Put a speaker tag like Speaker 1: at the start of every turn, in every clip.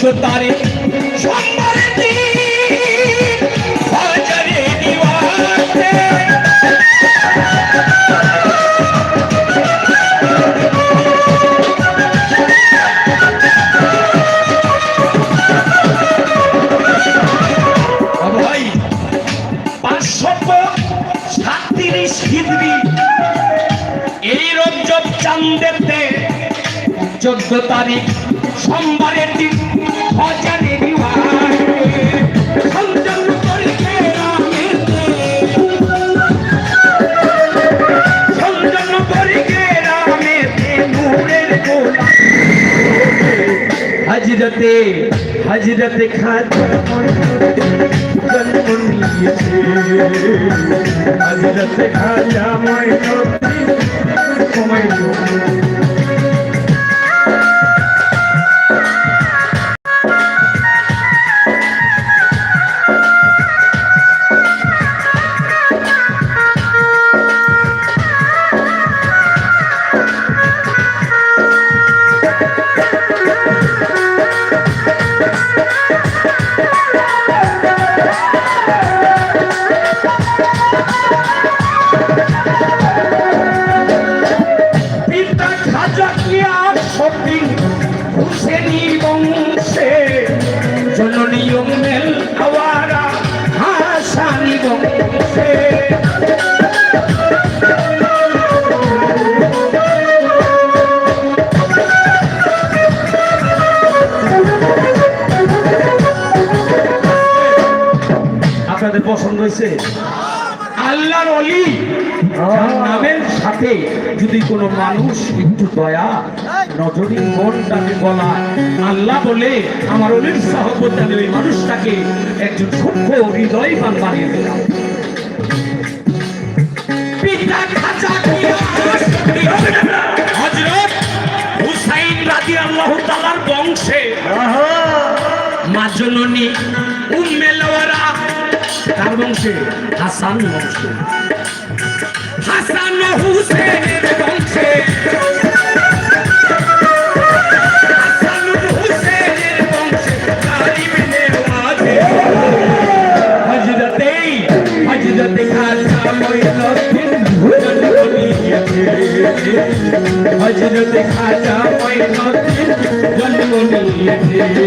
Speaker 1: চোদ্দ তারিখ চোদ্দ তারিখ সোমবারের দিন। হজরতে হজরতে খাজা জন্ম নিয়েছে হজরতে খাজা ময়নতি সময় হয়েছে। আল্লাহর অলি নামের সাথে যদি কোনো মানুষ একটু দয়া নজরি মনটাকে বলা আল্লাহ বলে আমার অলির সহবতে আমি ওই মানুষটাকে একজন সূক্ষ্ম হৃদয়বান বানিয়ে দিলাম। পিতা খাজা বংশে। মা জননী বংশে। হাসান বংশে। হাসান বংশে। হযরতে খাজা জন্ম নিয়েছে।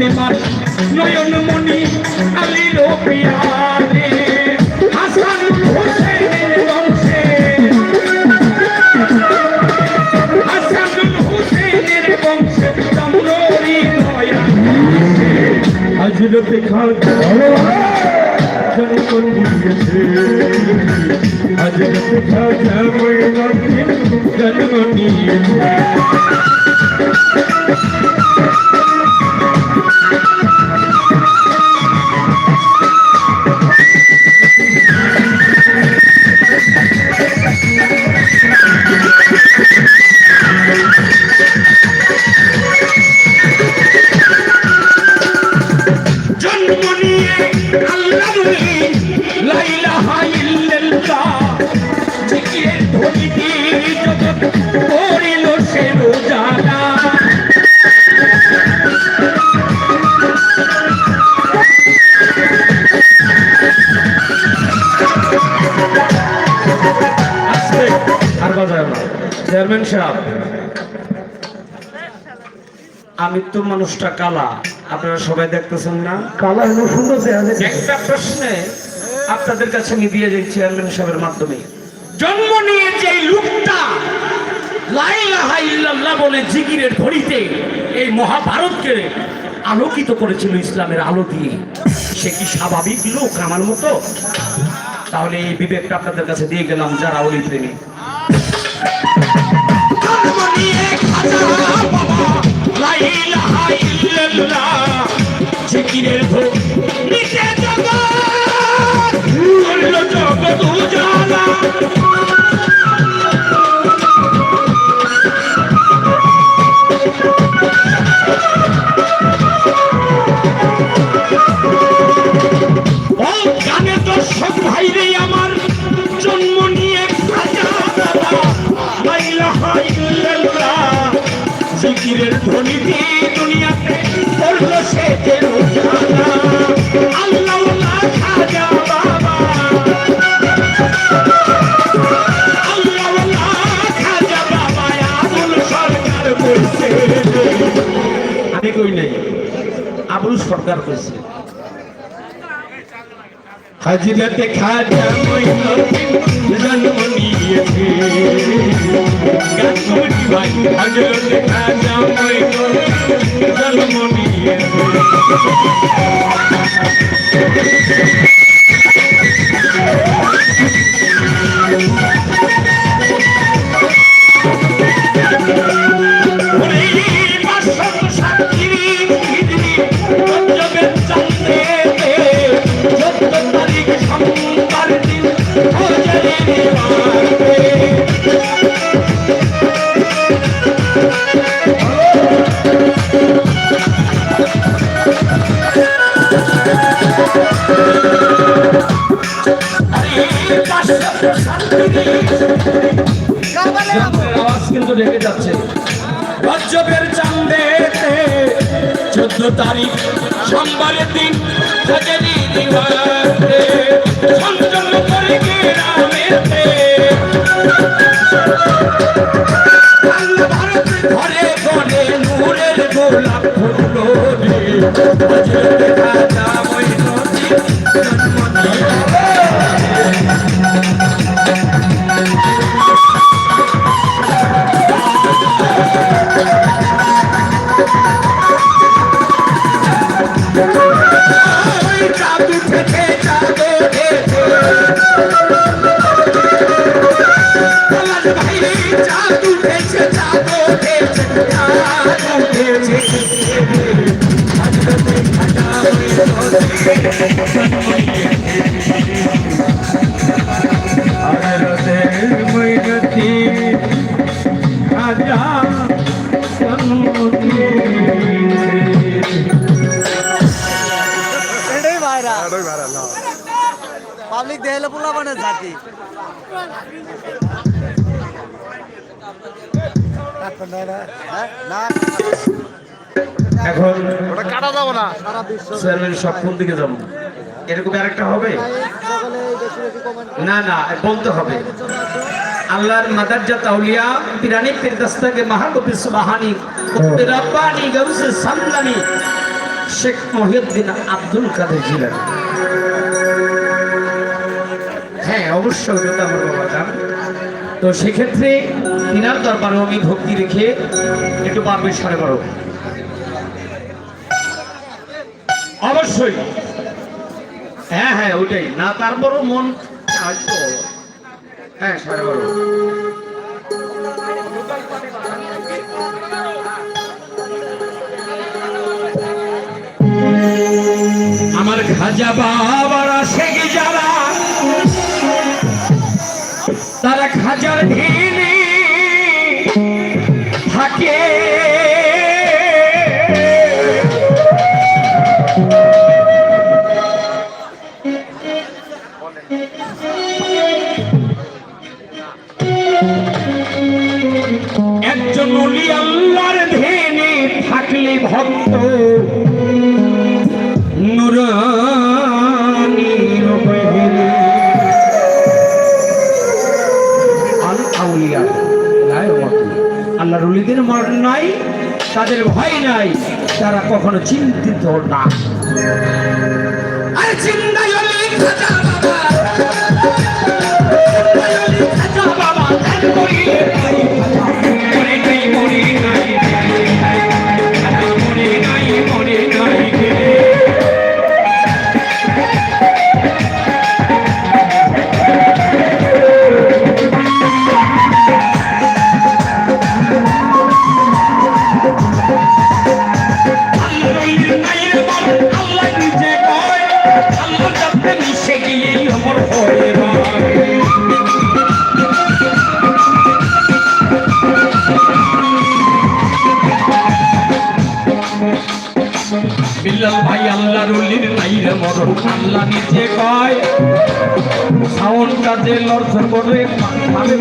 Speaker 1: ফাতেমার নয়ন মণি আলী রবিয়ারে হাসানুল হোসেনের বংশে। হাসানুল হোসেনের বংশে চন্দ্রী নয়া হজরত খাজা জন্ম নিয়েছে হজরত মঈনুদ্দিন জন্ম নিয়েছে। চেয়ারম্যান সাহেব আমি তো মানুষটা কালা আপনারা সবাই দেখতেছেন না?
Speaker 2: কালা হলো সুন্দর
Speaker 1: একটা প্রশ্নে আপনাদের কাছে আমি দিয়ে যাই চেয়ারম্যান সাহেবের মাধ্যমে। জন্ম নিয়ে যে লোকটা লাইলাহা ইল্লাল্লাহ বলে জিকিরের ধরিতে এই মহাভারতকে আলোকিত করেছিল ইসলামের আলো দিয়ে সে কি স্বাভাবিক লোক আমার মতো? তাহলে এই বিবেকটা আপনাদের কাছে দিয়ে গেলাম যারা অলি প্রেমী জিকিরের ধরিতে আমি কই নাই? আবুল সরকার কইছে। হাজিরাতে খাজা মঈনুদ্দিন জন্ম নিয়েছে। কমিটি ভাই হাজিরাতে খাজা করে গ্রামেতে
Speaker 2: পাবলিক দেখলে পোলা মানে? না
Speaker 1: এখন
Speaker 3: ওটা কাটা যাব না।
Speaker 2: সারা
Speaker 1: সব কোন দিকে যাব? এরকম আরেকটা হবে? না না বলতে হবে। আল্লাহর মাদারজা তাউলিয়া পিরানি ফিরদাস্তাকে মাহাকবি সুবহানি কুতুব রাব্বানি গাউসে সামদানি শেখ মহিউদ্দিন আব্দুল কাদের জিলানি। হ্যাঁ অবশ্যই ওটা আমার বাবা জান। তো সেক্ষেত্রে তিনার দরবারে আমি ভক্তি রেখে একটু পারবে সাড়ে বারো। অবশ্যই। হ্যাঁ হ্যাঁ ওইটাই। না, তারপরও মন আসব হ্যাঁ সাড়ে বারো। আমার খাজা বাবারা শেখ তাদের ভয় নাই তারা কখনো চিন্তিত না। কাজে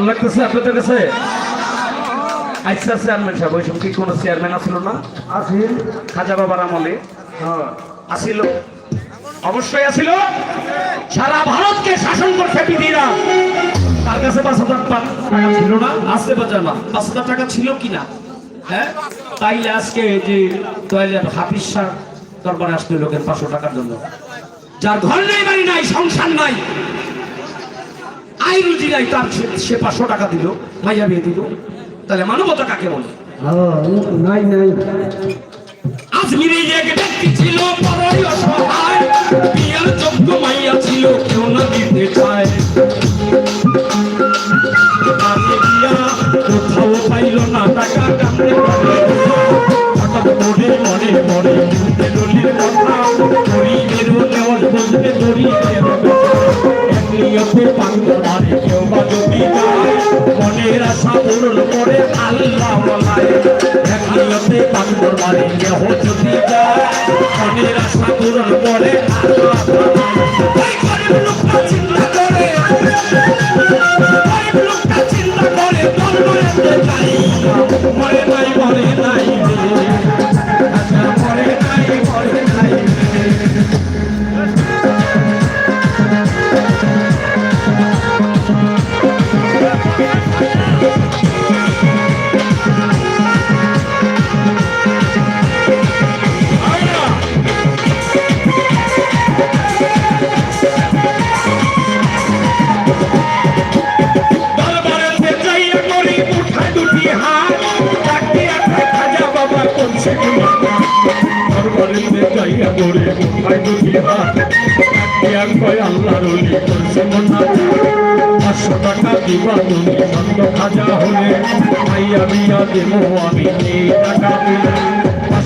Speaker 1: ভালো লাগতেছে আপনাদের কাছে? আচ্ছা চেয়ারম্যান সাহেব ওই সময় কি কোনো চেয়ারম্যান আসলো না? আসিল খাজা বাবার আমলে? আসিল অবশ্যই আসিল সারা ভারতকে শাসন করছে বিধিরা। তার কাছে পাঁচ হাজার টাকা ছিল না? আসতে পারছে না। পাঁচ হাজার টাকা ছিল কিনা? হ্যাঁ? তাইলে আজকে যে দয়ালের হাফিজ শাহ দরবারে আসতে লোকের পাঁচশো টাকার জন্য। যার ঘর নেই বাড়ি নাই সংসার নাই। আই জিরাই তার সে- সে পাঁচশো টাকা দিল মাইয়া বিয়ে দিল। তাহলে মানবতা কাকে বলে?
Speaker 3: নাই নাই।
Speaker 1: আজমিরে এক ব্যক্তি ছিল করে আল্লাহ বলায় এক নিয়তে পাথর মারে যদি যায় আল্লাহ পাঁচশো টাকা দিবা তুমি সন্ত খাজা হলে মাইয়া বিয়া দেবো আমি এই টাকা। দিলে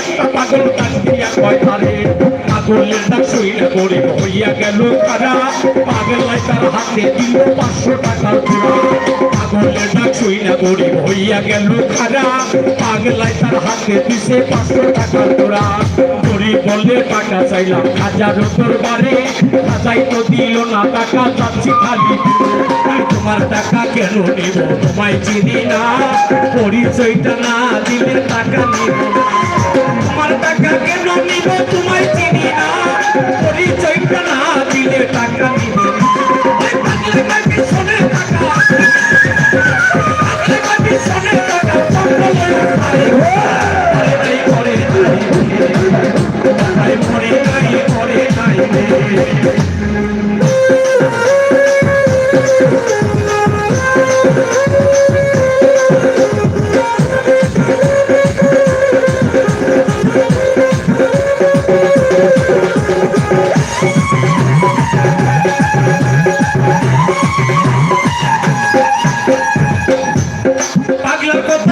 Speaker 1: একটা পাগল তাক কয় তারে পাগলের ডাক শুইলে গরিব হইয়া গেল কারা? পাগলায় তার হাতে দিল পাঁচশো টাকার পাগলের ডাক শুইলে গরিব হইয়া গেল কারা? পাগলায় তার হাতে দিছে পাঁচশো টাকার তোরা গরিব বলে টাকা চাইলাম হাজারো দরবারে হাজাই তো দিল না টাকা, যাচ্ছি খালি তোমার টাকা কেন নেব? তোমায় চিনি না। পরিচয়টা না দিলে টাকা নেব না। টাকা কেন নিব তোমায় চিনি না পরিচয়টা না দিলে টাকা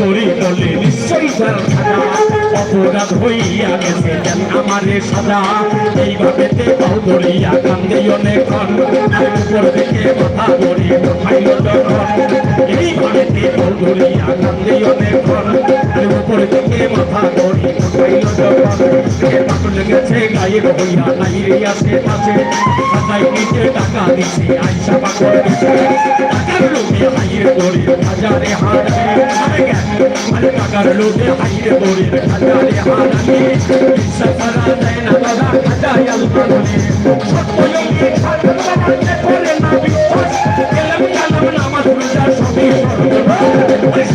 Speaker 1: গড়ি বলে নিশ্চয়ই অপরাধ হইয়া গেছে আমারে সাজা। এইভাবে পাও কান্দে অনেকক্ষণ উপর থেকে মাথা ধরি উঠাইল যখন। এইভাবে তে পাও ধরিয়া কান্দে অনেকক্ষণ উপর থেকে মাথা ধরি নাই টাকা দিছে, আইসা পাগল দিছে হাইরে করি হাজারে হারাবে আরে টাকার লোভে হাইরে করি হাজারে হারাবে বিশ্বাস করা না দাদা হাজারে আলবা বলে সত্য যোগী সাধন বাবাকে করে না বিশ্বাস। এলাম কালাম নামাজ রোজা সবই সর্বনাশ